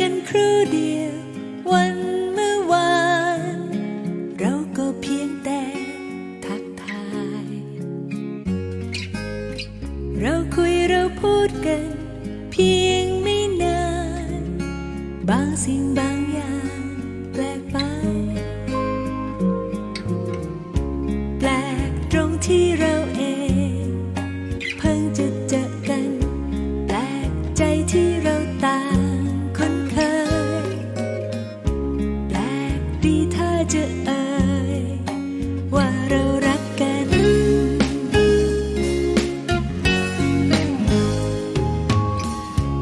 กันครู่เดียว วันเมื่อวาน เราก็เพียงแต่ทักทาย เราคุยเราพูดกัน เพียงไม่นาน บางสิ่งบางอย่างแปลกไป แปลกตรงที่เราเอง จะเอ่ว่าเรารักกัน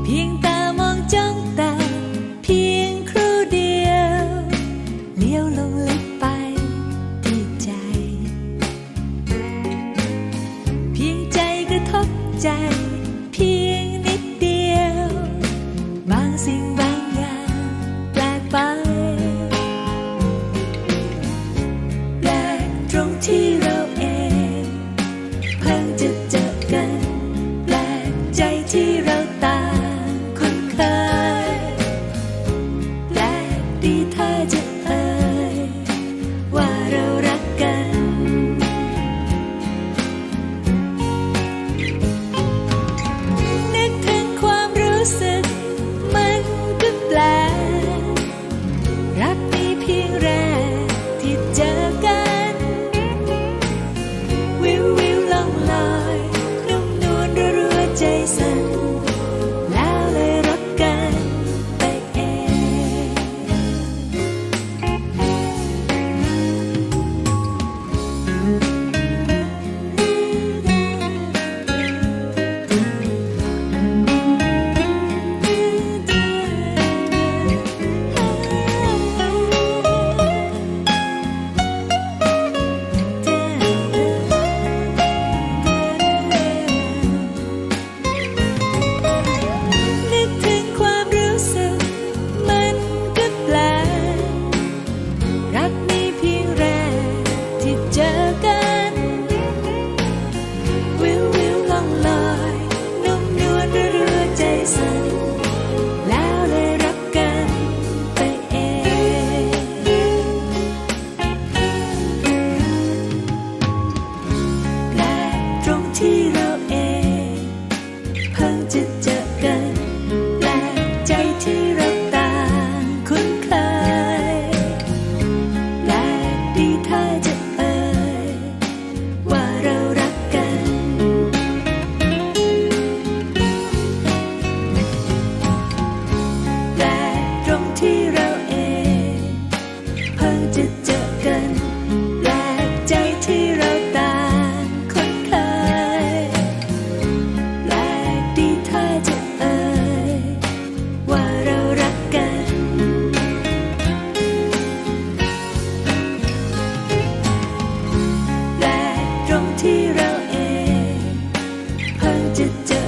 เพียงตามองจ้องตาเพียงครูเดียว เลี้ยวลงลึกไปที่ใจ เพียงใจกรทบใจ down. do, do.